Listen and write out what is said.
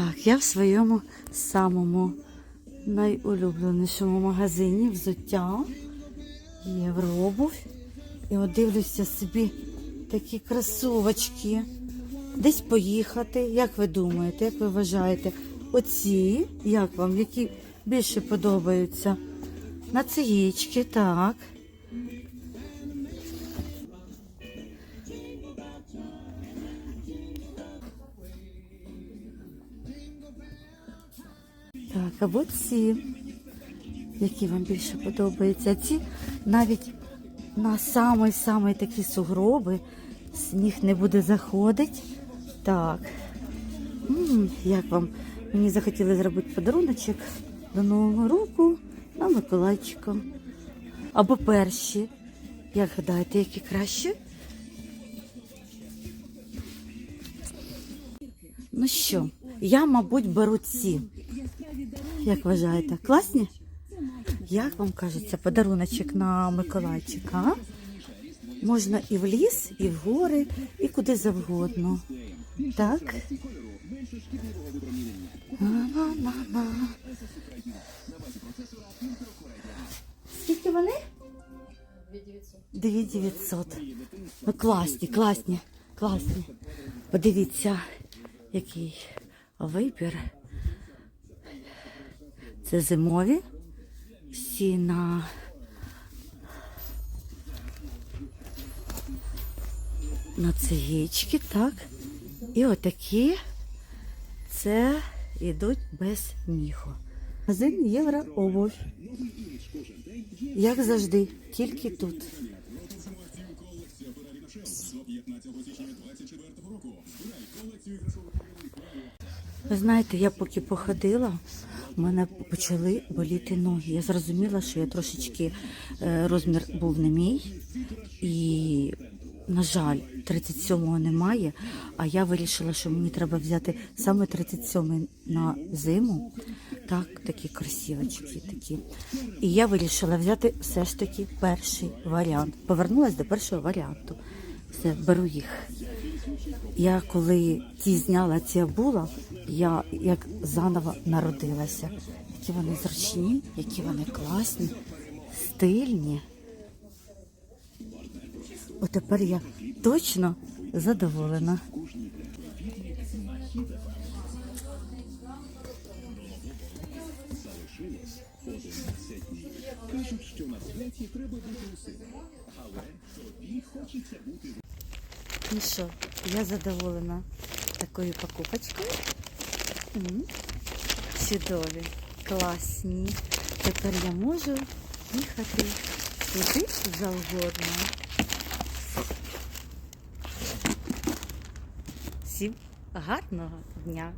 Так, я в своєму самому найулюбленішому магазині взуття. є Єврообувь. І от дивлюся собі такі кросовочки. Десь поїхати. Як ви думаєте, як ви вважаєте? Оці, як вам, які більше подобаються? На циєчки, так. Так, або ці, які вам більше подобаються. Ці навіть на самий-самий такі сугроби сніг не буде заходити. Так. М, як вам? Мені захотіли зробити подаруночок до Нового року на Миколайчика. Або перші. Як гадаєте, які краще? Ну що, я, мабуть, беру ці. Як вважаєте, класні? Як вам кажеться, подаруночок на Миколайчика? Можна і в ліс, і в гори, і куди завгодно. Так? На-на-на-на. Скільки вони? 2900. Ну класні, класні, класні. Подивіться, який вибір. Це зимові. Всі на на циєчки, так. І отакі це йдуть без міху. Магазин євро обувь. Як завжди, тільки тут. Ви знаєте, я поки походила, у мене почали боліти ноги. Я зрозуміла, що я трошечки е, розмір був не мій. І, на жаль, 37-го немає. А я вирішила, що мені треба взяти саме 37-й на зиму. Так, такі красивочки такі. І я вирішила взяти все ж таки перший варіант. Повернулася до першого варіанту. Все, беру їх. Я коли ті зняла ці була, я як заново народилася. Які вони зручні, які вони класні, стильні. От тепер я точно задоволена. Ну що, я задоволена такою покупочкою. М, Чудові, класні. Тепер я можу їхати куди завгодно. Всім гарного дня!